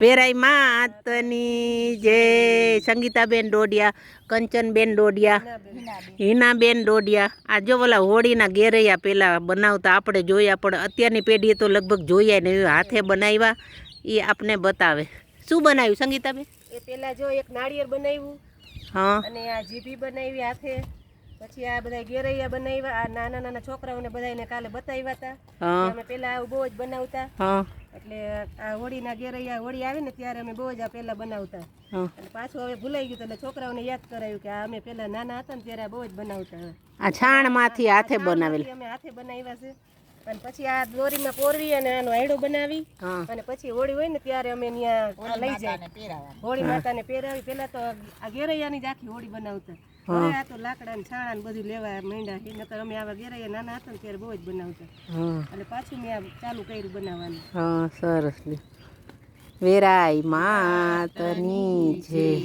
વેરાઈ માતની જે સંગીતાબેન ડોડિયા કંચનબેન ડોડિયા હિનાબેન ડોડિયા આ જો ઓલા હોળીના ઘેરૈયા પહેલાં બનાવતા આપણે જોયા પણ અત્યારની પેઢીએ તો લગભગ જોયા ને હાથે બનાવ્યા એ આપને બતાવે. શું બનાવ્યું સંગીતાબેન? એ પેલા જો એક નાળિયેર બનાવ્યું હા. અને આ જીભી બનાવી હાથે પછી આ બધા ગેરૈયા બનાવ્યા આ નાના નાના છોકરાઓને બધાને કાલે બતાવ્યા હતા. અમે પેલા આવું બહુ જ બનાવતા. હા. એટલે આ હોળીના ગેરૈયા હોળી આવે ને ત્યારે અમે બહુ જ આ પેલા બનાવતા. અને પાછું હવે ભૂલાઈ ગયું એટલે છોકરાઓને યાદ કરાયું કે આ અમે પેલા નાના હતા ને ત્યારે બહુ જ બનાવતા. આ છાણમાંથી હાથે બનાવેલ. અમે હાથે બનાવ્યા છે. અને પછી આ દોરીમાં પોરવી અને આનો આયડો બનાવી. અને પછી હોળી હોય ને ત્યારે અમે ત્યાં લઈ જાય. હોળી માતાને પહેરાવી. પેલા તો આ ઘેરૈયાની જ આખી હોળી બનાવતા. હવે આ તો લાકડા ને છાણા ને બધું લેવા માંડ્યા છે. નકર અમે આવા ઘેરૈયા નાના હતા ને ત્યારે બહુ જ બનાવતા. અને પાછું મેં આ ચાલુ કર્યું બનાવવાનું. હા સરસ વેરાય માતની જય.